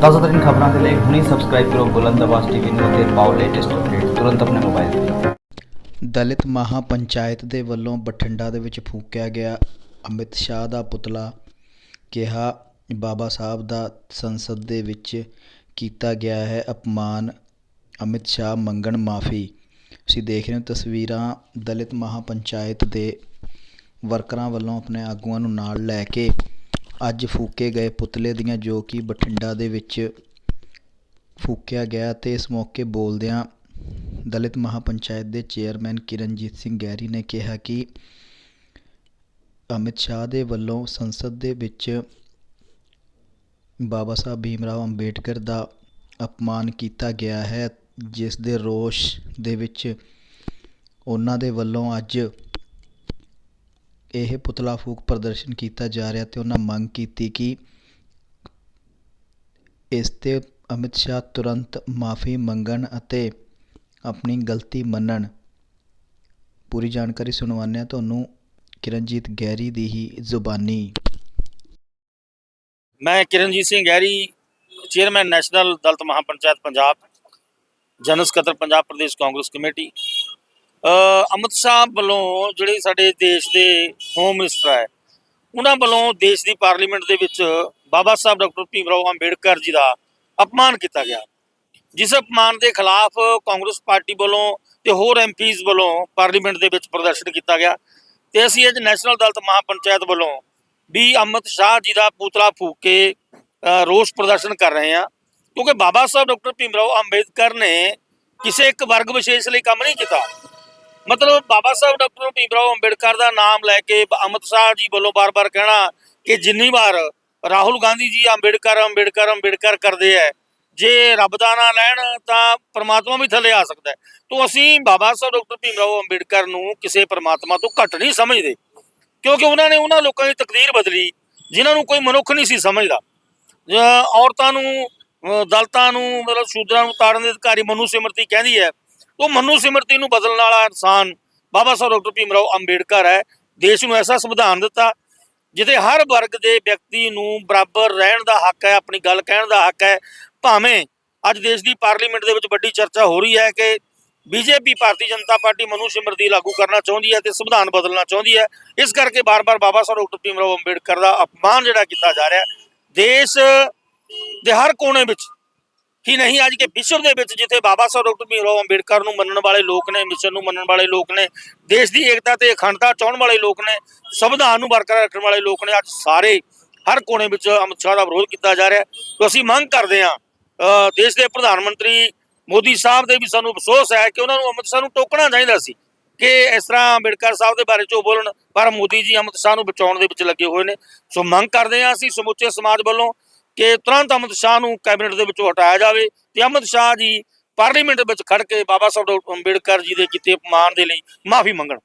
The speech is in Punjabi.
ਤਾਜ਼ਾ ਖਬਰਾਂ ਦੇ ਲਈ ਹੁਣੇ ਸਬਸਕ੍ਰਾਈਬ ਕਰੋ ਬੁਲੰਦ ਆਵਾਜ਼ ਟੀਵੀ ਨੂੰ ਅਤੇ ਪਾਓ ਲੇਟੈਸਟ ਅਪਡੇਟ ਤੁਰੰਤ ਆਪਣੇ ਮੋਬਾਈਲ ਤੇ। ਦਲਿਤ ਮਹਾ ਪੰਚਾਇਤ ਦੇ ਵੱਲੋਂ ਬਠਿੰਡਾ ਦੇ ਵਿੱਚ ਫੂਕਿਆ ਗਿਆ ਅਮਿਤ ਸ਼ਾਹ ਦਾ ਪੁਤਲਾ ਕਿਹਾ, ਬਾਬਾ ਸਾਹਿਬ ਦਾ ਸੰਸਦ ਦੇ ਵਿੱਚ ਕੀਤਾ ਗਿਆ ਹੈ ਅਪਮਾਨ, ਅਮਿਤ ਸ਼ਾਹ ਮੰਗਣ ਮਾਫੀ। ਤੁਸੀਂ ਦੇਖ ਰਹੇ ਹੋ ਤਸਵੀਰਾਂ ਦਲਿਤ ਮਹਾ ਪੰਚਾਇਤ ਦੇ ਵਰਕਰਾਂ ਵੱਲੋਂ ਆਪਣੇ ਆਗੂਆਂ ਨੂੰ ਨਾਲ ਲੈ ਕੇ। ਅੱਜ ਫੂਕੇ ਗਏ ਪੁਤਲੇ ਦੀਆਂ ਜੋ ਕਿ ਬਠਿੰਡਾ ਦੇ ਵਿੱਚ ਫੂਕਿਆ ਗਿਆ ਅਤੇ ਇਸ ਮੌਕੇ ਬੋਲਦਿਆਂ ਦਲਿਤ ਮਹਾਪੰਚਾਇਤ ਦੇ ਚੇਅਰਮੈਨ ਕਿਰਨਜੀਤ ਸਿੰਘ ਗੈਰੀ ਨੇ ਕਿਹਾ ਕਿ ਅਮਿਤ ਸ਼ਾਹ ਦੇ ਵੱਲੋਂ ਸੰਸਦ ਦੇ ਵਿੱਚ ਬਾਬਾ ਸਾਹਿਬ ਭੀਮ ਰਾਓ ਅੰਬੇਡਕਰ ਦਾ ਅਪਮਾਨ ਕੀਤਾ ਗਿਆ ਹੈ, ਜਿਸ ਦੇ ਰੋਸ਼ ਦੇ ਵਿੱਚ ਉਹਨਾਂ ਦੇ ਵੱਲੋਂ ਅੱਜ ਇਹ ਪੁਤਲਾ ਫੂਕ ਪ੍ਰਦਰਸ਼ਨ ਕੀਤਾ ਜਾ ਰਿਹਾ ਅਤੇ ਉਹਨਾਂ ਮੰਗ ਕੀਤੀ ਕਿ ਇਸ ਤੇ ਅਮਿਤ ਸ਼ਾਹ ਤੁਰੰਤ ਮਾਫੀ ਮੰਗਣ ਅਤੇ ਆਪਣੀ ਗਲਤੀ ਮੰਨਣ। ਪੂਰੀ ਜਾਣਕਾਰੀ ਸੁਣਵਾਉਂਦੇ ਹਾਂ ਤੁਹਾਨੂੰ ਕਿਰਨਜੀਤ ਗੈਰੀ ਦੀ ਹੀ ਜ਼ੁਬਾਨੀ। ਮੈਂ Kiranjit Singh Gehri, chairman national Dalit Mahapanchayat Punjab general ਸਕੱਤਰ ਪੰਜਾਬ ਪ੍ਰਦੇਸ਼ ਕਾਂਗਰਸ ਕਮੇਟੀ ਅਮਿਤ ਸ਼ਾਹ ਵੱਲੋਂ ਜਿਹੜੇ ਸਾਡੇ ਦੇਸ਼ ਦੇ ਹੋਮ ਮਿਨਿਸਟਰ ਹੈ ਉਹਨਾਂ ਵੱਲੋਂ ਦੇਸ਼ ਦੀ ਪਾਰਲੀਮੈਂਟ ਦੇ ਵਿੱਚ ਬਾਬਾ ਸਾਹਿਬ ਡਾਕਟਰ ਭੀਮ ਰਾਓ ਅੰਬੇਡਕਰ ਜੀ ਦਾ ਅਪਮਾਨ ਕੀਤਾ ਗਿਆ। ਜਿਸ ਅਪਮਾਨ ਦੇ ਖਿਲਾਫ ਕਾਂਗਰਸ ਪਾਰਟੀ ਵੱਲੋਂ ਤੇ ਹੋਰ ਐਮਪੀਜ਼ ਵੱਲੋਂ ਪਾਰਲੀਮੈਂਟ ਦੇ ਵਿੱਚ ਪ੍ਰਦਰਸ਼ਨ ਕੀਤਾ ਗਿਆ ਤੇ ਅਸੀਂ ਅੱਜ ਨੈਸ਼ਨਲ ਦਲਿਤ ਮਹਾਪੰਚਾਇਤ ਵੱਲੋਂ ਵੀ ਅਮਿਤ ਸ਼ਾਹ ਜੀ ਦਾ ਪੂਤਲਾ ਫੂਕ ਕੇ ਰੋਸ ਪ੍ਰਦਰਸ਼ਨ ਕਰ ਰਹੇ ਹਾਂ, ਕਿਉਂਕਿ ਬਾਬਾ ਸਾਹਿਬ ਡਾਕਟਰ ਭੀਮ ਰਾਓ ਅੰਬੇਦਕਰ ਨੇ ਕਿਸੇ ਇੱਕ ਵਰਗ ਵਿਸ਼ੇਸ਼ ਲਈ ਕੰਮ ਨਹੀਂ ਕੀਤਾ। ਮਤਲਬ ਬਾਬਾ ਸਾਹਿਬ, ਡਾਕਟਰ ਭੀਮ ਰਾਓ ਅੰਬੇਡਕਰ ਦਾ ਨਾਮ ਲੈ ਕੇ ਬ- ਅਮਿਤ ਸ਼ਾਹ ਜੀ ਵੱਲੋਂ ਬਾਰ-ਬਾਰ ਕਹਿਣਾ ਕਿ ਜਿੰਨੀ ਵਾਰ ਰਾਹੁਲ ਗਾਂਧੀ ਜੀ ਅੰਬੇਡਕਰ ਅੰਬੇਡਕਰ ਅੰਬੇਡਕਰ ਕਰਦੇ ਹੈ ਜੇ ਰੱਬ ਦਾ ਨਾਂ ਲੈਣ ਤਾਂ ਪਰਮਾਤਮਾ ਵੀ ਥੱਲੇ ਆ ਸਕਦਾ ਹੈ ਤੋਂ ਅਸੀਂ ਬਾਬਾ ਸਾਹਿਬ, ਡਾਕਟਰ ਭੀਮ ਰਾਓ ਅੰਬੇਡਕਰ ਨੂੰ ਕਿਸੇ ਪ੍ਰਮਾਤਮਾ ਤੋਂ ਘੱਟ ਨਹੀਂ ਸਮਝਦੇ, ਕਿਉਂਕਿ ਉਹਨਾਂ ਨੇ ਉਹਨਾਂ ਲੋਕਾਂ ਦੀ ਤਕਦੀਰ ਬਦਲੀ, ਜਿਨ੍ਹਾਂ ਨੂੰ ਕੋਈ ਮਨੁੱਖ ਨਹੀਂ ਸੀ ਸਮਝਦਾ। ਔਰਤਾਂ ਨੂੰ ਦਲਤਾਂ ਨੂੰ, ਮਤਲਬ ਸ਼ੂਦਰਾਂ ਨੂੰ ਤਾੜਨ ਦੇ ਅਧਿਕਾਰੀ ਮਨੂ ਸਿਮਰਤੀ ਕਹਿੰਦੀ ਹੈ ਉਹ ਮਨੂ ਸਿਮਰਤੀ ਨੂੰ ਬਦਲਣ ਵਾਲਾ ਇਨਸਾਨ ਬਾਬਾ ਸਾਹਿਬ ਡਾਕਟਰ ਭੀਮ ਰਾਓ ਅੰਬੇਡਕਰ ਹੈ, ਦੇਸ਼ ਨੂੰ ਐਸਾ ਸੰਵਿਧਾਨ ਦਿੱਤਾ ਜਿੱਥੇ ਹਰ ਵਰਗ ਦੇ ਵਿਅਕਤੀ ਨੂੰ ਬਰਾਬਰ ਰਹਿਣ ਦਾ ਹੱਕ ਹੈ, ਆਪਣੀ ਗੱਲ ਕਹਿਣ ਦਾ ਹੱਕ ਹੈ। ਭਾਵੇਂ ਅੱਜ ਦੇਸ਼ ਦੀ ਪਾਰਲੀਮੈਂਟ ਦੇ ਵਿੱਚ ਵੱਡੀ ਚਰਚਾ ਹੋ ਰਹੀ ਹੈ ਕਿ ਬੀਜੇਪੀ ਭਾਰਤੀ ਜਨਤਾ ਪਾਰਟੀ ਮਨੂ ਸਿਮਰਤੀ ਲਾਗੂ ਕਰਨਾ ਚਾਹੁੰਦੀ ਹੈ ਤੇ ਸੰਵਿਧਾਨ ਬਦਲਣਾ ਚਾਹੁੰਦੀ ਹੈ। ਇਸ ਕਰਕੇ ਬਾਰ-ਬਾਰ ਬਾਬਾ ਸਾਹਿਬ ਡਾਕਟਰ ਭੀਮ ਰਾਓ ਅੰਬੇਡਕਰ ਦਾ ਅਪਮਾਨ ਜਿਹੜਾ ਕੀਤਾ ਜਾ ਰਿਹਾ ਦੇਸ਼ ਦੇ ਹਰ ਕੋਨੇ ਵਿੱਚ ਹੀ ਨਹੀਂ, ਅੱਜ ਕੇ ਵਿਸ਼ਵ ਦੇ ਵਿੱਚ ਜਿੱਥੇ ਬਾਬਾ ਸਾਹਿਬ ਡਾਕਟਰ ਭੀਮਰਾਓ ਅੰਬੇਡਕਰ ਨੂੰ ਮੰਨਣ ਵਾਲੇ ਲੋਕ ਨੇ, ਮਿਸ਼ਨ ਨੂੰ ਮੰਨਣ ਵਾਲੇ ਲੋਕ ਨੇ, ਦੇਸ਼ ਦੀ ਏਕਤਾ ਤੇ ਅਖੰਡਤਾ ਚਾਹੁਣ ਵਾਲੇ ਲੋਕ ਨੇ, ਸੰਵਿਧਾਨ ਨੂੰ ਬਰਕਰਾਰ ਰੱਖਣ ਵਾਲੇ ਲੋਕ ਨੇ, ਅੱਜ ਸਾਰੇ ਹਰ ਕੋਨੇ ਵਿੱਚ ਅਮਿਤ ਸ਼ਾਹ ਦਾ ਵਿਰੋਧ ਕੀਤਾ ਜਾ ਰਿਹਾ। ਤੇ ਅਸੀਂ ਮੰਗ ਕਰਦੇ ਹਾਂ ਦੇਸ਼ ਦੇ ਪ੍ਰਧਾਨ ਮੰਤਰੀ ਮੋਦੀ ਸਾਹਿਬ ਦੇ ਵੀ ਸਾਨੂੰ ਅਫਸੋਸ ਹੈ ਕਿ ਉਹਨਾਂ ਨੂੰ ਅਮਿਤ ਸ਼ਾਹ ਨੂੰ ਟੋਕਣਾ ਚਾਹੀਦਾ ਸੀ ਕਿ ਇਸ ਤਰ੍ਹਾਂ ਅੰਬੇਡਕਰ ਸਾਹਿਬ ਦੇ ਬਾਰੇ ਚੋ ਬੋਲਣ, ਪਰ ਮੋਦੀ ਜੀ ਅਮਿਤ ਸ਼ਾਹ ਨੂੰ ਬਚਾਉਣ ਦੇ ਵਿੱਚ ਲੱਗੇ ਹੋਏ ਨੇ। ਸੋ ਮੰਗ ਕਰਦੇ ਹਾਂ ਅਸੀਂ ਸਮੁੱਚੇ ਸਮਾਜ ਵੱਲੋਂ ਕਿ ਤੁਰੰਤ ਅਮਿਤ ਸ਼ਾਹ ਨੂੰ ਕੈਬਨਿਟ ਦੇ ਵਿੱਚੋਂ ਹਟਾਇਆ ਜਾਵੇ ਤੇ ਅਮਿਤ ਸ਼ਾਹ ਜੀ ਪਾਰਲੀਮੈਂਟ ਵਿੱਚ ਖੜ ਕੇ ਬਾਬਾ ਸਾਹਿਬ ਅੰਬੇਡਕਰ ਜੀ ਦੇ ਕੀਤੇ ਅਪਮਾਨ ਦੇ ਲਈ ਮਾਫੀ ਮੰਗਣ।